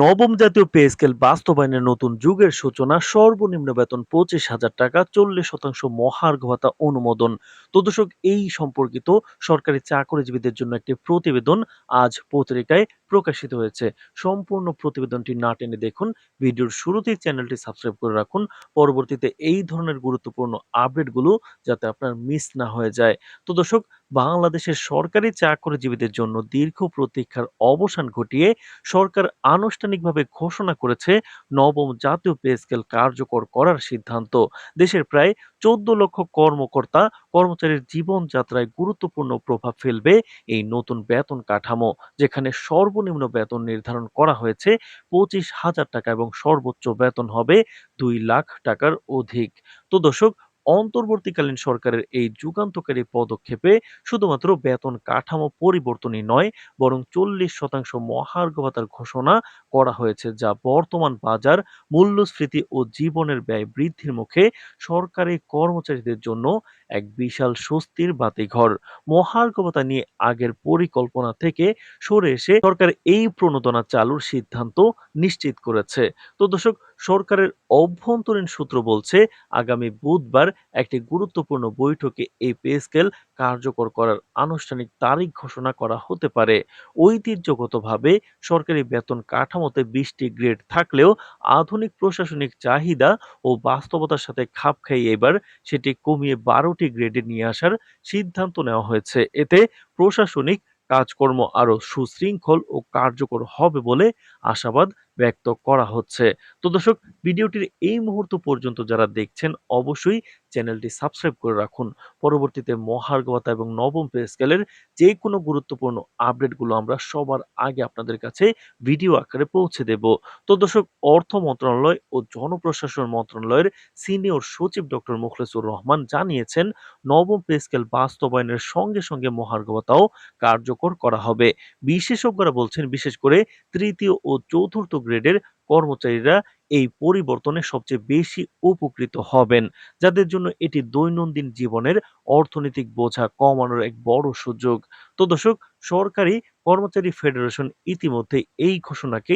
নবম জাতীয় pay scale বাস্তবায়নের নতুন যুগের সূচনা, সর্বনিম্ন বেতন পঁচিশ হাজার টাকা, চল্লিশ শতাংশ মহার্ঘ ভাতা অনুমোদন। তো দর্শক, এই সম্পর্কিত সরকারি চাকরিজীবীদের জন্য একটি প্রতিবেদন আজ পত্রিকায় প্রকাশিত হয়েছে। সম্পূর্ণ প্রতিবেদনটি না টেনে দেখুন, ভিডিওর শুরুতেই চ্যানেলটি সাবস্ক্রাইব করে রাখুন, পরবর্তীতে এই ধরনের গুরুত্বপূর্ণ আপডেটগুলো যাতে আপনার মিস না হয়ে যায়। তো দর্শক বাংলাদেশের সরকারি চাকরিজীবীদের জন্য দীর্ঘ প্রতীক্ষার অবসান ঘটিয়ে সরকার আনুষ্ঠানিকভাবে ঘোষণা করেছে নবম জাতীয় পে স্কেল কার্যকর করার সিদ্ধান্ত। দেশের প্রায় চোদ্দ লক্ষ কর্মকর্তা কর্মচারীর জীবনযাত্রায় গুরুত্বপূর্ণ প্রভাব ফেলবে এই নতুন বেতন কাঠামো, যেখানে সর্বনিম্ন বেতন নির্ধারণ করা হয়েছে পঁচিশ হাজার টাকা এবং সর্বোচ্চ বেতন হবে দুই লাখ টাকার অধিক। তো দর্শক অন্তর্বর্তীকালীন সরকারের এই যুগান্তকারী পদক্ষেপে শুধুমাত্র বেতন কাঠামো পরিবর্তনই নয়, বরং চল্লিশ শতাংশ মহার্ঘ ভাতার ঘোষণা করা হয়েছে, যা বর্তমান বাজার, মূল্যস্ফীতি ও জীবনের ব্যয় বৃদ্ধির মুখে সরকারি কর্মচারীদের জন্য এক বিশাল স্বস্তির বাতিঘর। মহার্ঘ ভাতা নিয়ে আগের পরিকল্পনা থেকে সরে এসে সরকার এই প্রণোদনা চালুর সিদ্ধান্ত নিশ্চিত করেছে। তো দর্শক সরকারের অভ্যন্তরীণ সূত্র বলছে, আগামী বুধবার একটি গুরুত্বপূর্ণ বৈঠকে এই পে স্কেল কার্যকর করার আনুষ্ঠানিক তারিখ ঘোষণা করা হতে পারে। ঐতিহ্যগতভাবে সরকারি বেতন কাঠামোতে বিশটি গ্রেড থাকলেও আধুনিক প্রশাসনিক চাহিদা ও বাস্তবতার সাথে খাপ খাইয়ে এবার সেটি কমিয়ে বারোটি গ্রেডে নিয়ে আসার সিদ্ধান্ত নেওয়া হয়েছে। এতে প্রশাসনিক কাজকর্ম আরও সুশৃঙ্খল ও কার্যকর হবে বলে আশাবাদ ব্যক্ত করা হচ্ছে। তো দর্শক, ভিডিওটির এই মুহূর্ত পর্যন্ত যারা দেখছেন, অবশ্যই চ্যানেলটি সাবস্ক্রাইব করে রাখুন। পরবর্তীতে মহার্ঘ ভাতা এবং নবম পে স্কেলের যে কোনো গুরুত্বপূর্ণ আপডেটগুলো আমরা সবার আগে আপনাদের কাছে ভিডিও আকারে পৌঁছে দেব। তো দর্শক, অর্থ মন্ত্রণালয় ও জনপ্রশাসন মন্ত্রণালয়ের সিনিয়র সচিব ডক্টর মুখলেসুর রহমান জানিয়েছেন, নবম পে স্কেল বাস্তবায়নের সঙ্গে সঙ্গে মহার্ঘ ভাতাও কার্যকর করা হবে। বিশেষজ্ঞরা বলছেন, বিশেষ করে তৃতীয় ও চতুর্থ গ্রেডের কর্মচারীরা এই পরিবর্তনে সবচেয়ে বেশি উপকৃত হবেন, যাদের জন্য এটি দৈনন্দিন জীবনের অর্থনৈতিক বোঝা কমানোর এক বড় সুযোগ। তো দর্শক, সরকারি কর্মচারী ফেডারেশন ইতিমধ্যে এই ঘোষণাকে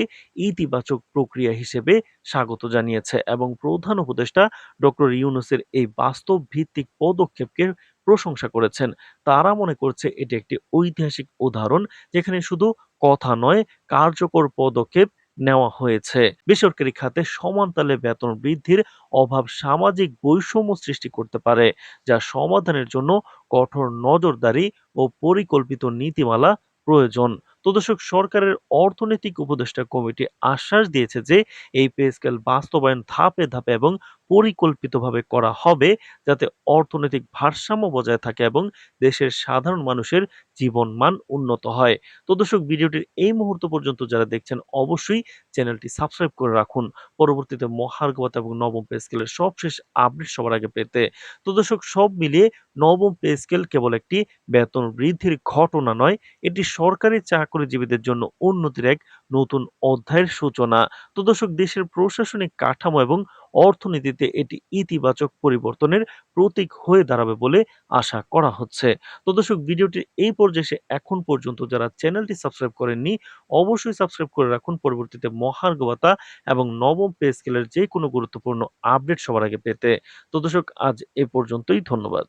ইতিবাচক প্রক্রিয়া হিসেবে স্বাগত জানিয়েছে এবং প্রধান উপদেষ্টা ডক্টর ইউনুসের এই বাস্তব ভিত্তিক পদক্ষেপকে প্রশংসা করেছেন। তারা মনে করছে এটি একটি ঐতিহাসিক উদাহরণ, যেখানে শুধু কথা নয়, কার্যকর পদক্ষেপ নেওয়া হয়েছে। বেসরকারি খাতে সমান তালে বেতন বৃদ্ধির অভাব সামাজিক বৈষম্য সৃষ্টি করতে পারে, যা সমাধানের জন্য কঠোর নজরদারি ও পরিকল্পিত নীতিমালা প্রয়োজন। তো দর্শক, সরকারের অর্থনৈতিক উপদেষ্টা কমিটি আশ্বাস দিয়েছে যে, এই পে স্কেল বাস্তবায়ন ধাপে ধাপে এবং পরিকল্পিতভাবে করা হবে যাতে অর্থনৈতিক ভারসাম্য বজায় থাকে এবং দেশের সাধারণ মানুষের জীবনমান উন্নত হয়। তো দর্শক, ভিডিওটির এই মুহূর্ত পর্যন্ত যারা দেখছেন, অবশ্যই চ্যানেলটি সাবস্ক্রাইব করে রাখুন। পরবর্তীতে মহার্ঘবতা এবং নবম পে স্কেলের সবশেষ আপডেট সবার আগে পেতে। তো দর্শক, সব মিলিয়ে নবম পে স্কেল কেবল একটি বেতন বৃদ্ধির ঘটনা নয়, এটি সরকারি চাকরিজীবীদের জন্য উন্নতির এক নতুন অধ্যায়ের সূচনা। তো দর্শক, দেশের প্রশাসনিক কাঠামো এবং অর্থনীতিতে এটি ইতিবাচক পরিবর্তনের প্রতীক হয়ে দাঁড়াবে বলে আশা করা হচ্ছে। তো দর্শক ভিডিওটির এই পর্যায়ে এখন পর্যন্ত যারা চ্যানেলটি সাবস্ক্রাইব করেননি, অবশ্যই সাবস্ক্রাইব করে রাখুন। পরবর্তীতে মহার্ঘবতা এবং নবম পে স্কেলের যে কোনো গুরুত্বপূর্ণ আপডেট সবার আগে পেতে। তো দর্শক, আজ এ পর্যন্তই। ধন্যবাদ।